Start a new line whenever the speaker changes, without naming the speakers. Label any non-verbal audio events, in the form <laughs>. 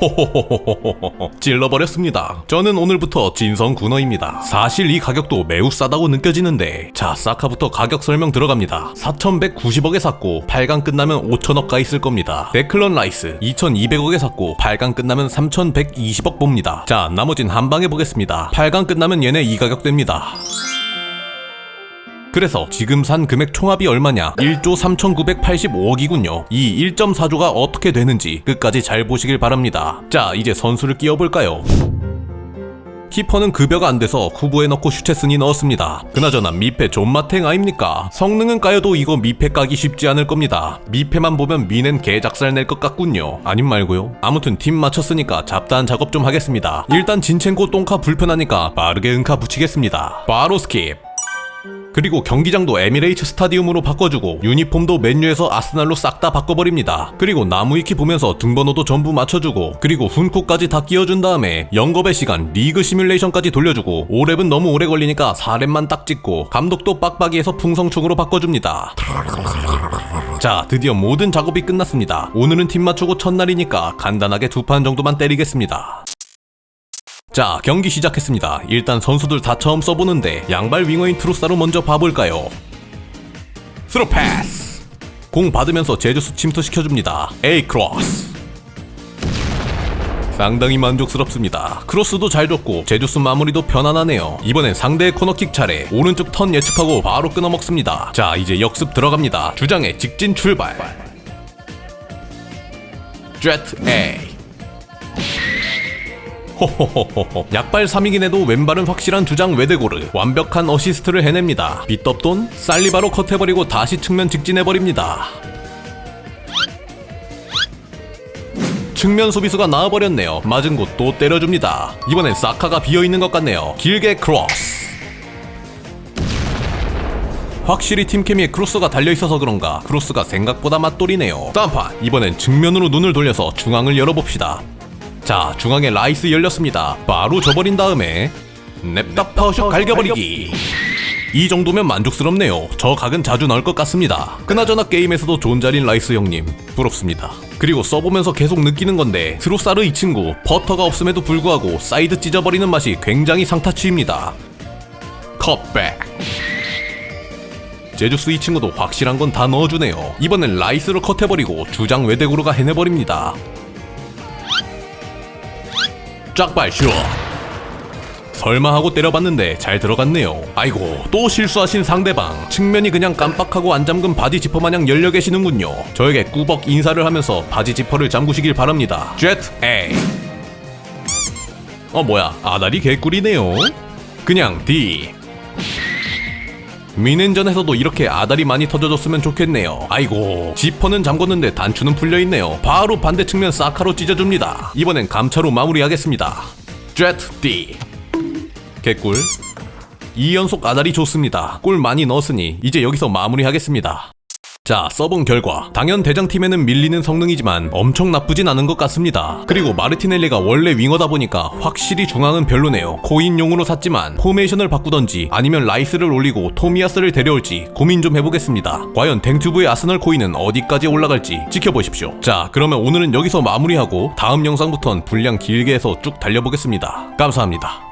호호호호호호 찔러버렸습니다. 저는 오늘부터 진성 군어입니다. 사실 이 가격도 매우 싸다고 느껴지는데 자 사카부터 가격 설명 들어갑니다. 4,190억에 샀고 8강 끝나면 5천억 가 있을 겁니다. 데클런 라이스 2,200억에 샀고 8강 끝나면 3,120억 봅니다. 자 나머진 한 방에 보겠습니다. 8강 끝나면 얘네 이 가격 됩니다. 그래서 지금 산 금액 총합이 얼마냐? 1조 3,985억이군요. 이 1.4조가 어떻게 되는지 끝까지 잘 보시길 바랍니다. 자, 이제 선수를 끼워볼까요? 키퍼는 급여가 안 돼서 후보에 넣고 슈체슨이 넣었습니다. 그나저나 미패 존마탱 아닙니까? 성능은 까여도 이거 미패 까기 쉽지 않을 겁니다. 미패만 보면 미는 개작살 낼 것 같군요. 아님 말고요. 아무튼 팀 맞췄으니까 잡다한 작업 좀 하겠습니다. 일단 진첸코 똥카 불편하니까 빠르게 은카 붙이겠습니다. 바로 스킵. 그리고 경기장도 에미레이츠 스타디움으로 바꿔주고 유니폼도 맨유에서 아스날로 싹 다 바꿔버립니다. 그리고 나무위키 보면서 등번호도 전부 맞춰주고 그리고 훈코까지 다 끼워준 다음에 영겁의 시간 리그 시뮬레이션까지 돌려주고 5랩은 너무 오래 걸리니까 4랩만 딱 찍고 감독도 빡빡이에서 풍성충으로 바꿔줍니다. 자 드디어 모든 작업이 끝났습니다. 오늘은 팀 맞추고 첫날이니까 간단하게 두 판 정도만 때리겠습니다. 자, 경기 시작했습니다. 일단 선수들 다 처음 써보는데 양발 윙어인 트루사로 먼저 봐볼까요? 스루 패스! 공 받으면서 제주스 침투시켜줍니다. 에이 크로스! 상당히 만족스럽습니다. 크로스도 잘 줬고 제주스 마무리도 편안하네요. 이번엔 상대의 코너킥 차례 오른쪽 턴 예측하고 바로 끊어먹습니다. 자, 이제 역습 들어갑니다. 주장의 직진 출발. 제트 A 호호호호호 <laughs> 약발 3이긴 해도 왼발은 확실한 주장 외대고르 완벽한 어시스트를 해냅니다. 빗덥돈 살리바로 컷해버리고 다시 측면 직진해버립니다. 측면 수비수가 나와버렸네요. 맞은 곳 또 때려줍니다. 이번엔 사카가 비어있는 것 같네요. 길게 크로스. 확실히 팀케미에 크로스가 달려있어서 그런가 크로스가 생각보다 맛돌이네요. 딴판 이번엔 측면으로 눈을 돌려서 중앙을 열어봅시다 자, 중앙에 라이스 열렸습니다. 바로 줘버린 다음에 냅다 파워슛 갈겨버리기. 이 정도면 만족스럽네요. 저 각은 자주 나올 것 같습니다. 그나저나 게임에서도 존잘인 라이스 형님 부럽습니다. 그리고 써보면서 계속 느끼는 건데 트로사르 이 친구 버터가 없음에도 불구하고 사이드 찢어버리는 맛이 굉장히 상타치입니다. 컷백. 제주스 이 친구도 확실한 건 다 넣어주네요. 이번엔 라이스로 컷해버리고 주장 외대구로가 해내버립니다. 짝발 슛 설마 하고 때려봤는데 잘 들어갔네요. 아이고 또 실수하신 상대방. 측면이 그냥 깜빡하고 안 잠근 바지 지퍼 마냥 열려 계시는군요. 저에게 꾸벅 인사를 하면서 바지 지퍼를 잠그시길 바랍니다. 제트 A. 어 뭐야? 아다리 개꿀이네요. 그냥 D 미넨전에서도 이렇게 아다리 많이 터져줬으면 좋겠네요. 아이고, 지퍼는 잠궜는데 단추는 풀려있네요. 바로 반대 측면 사카로 찢어줍니다. 이번엔 감차로 마무리하겠습니다. 제트 D. 개꿀. 2연속 아다리 좋습니다. 골 많이 넣었으니 이제 여기서 마무리하겠습니다. 자, 써본 결과 당연 대장팀에는 밀리는 성능이지만 엄청 나쁘진 않은 것 같습니다. 그리고 마르티넬리가 원래 윙어다 보니까 확실히 중앙은 별로네요. 코인용으로 샀지만 포메이션을 바꾸던지 아니면 라이스를 올리고 토미아스를 데려올지 고민 좀 해보겠습니다. 과연 댕튜브의 아스널 코인은 어디까지 올라갈지 지켜보십시오. 자, 그러면 오늘은 여기서 마무리하고 다음 영상부턴 분량 길게 해서 쭉 달려보겠습니다. 감사합니다.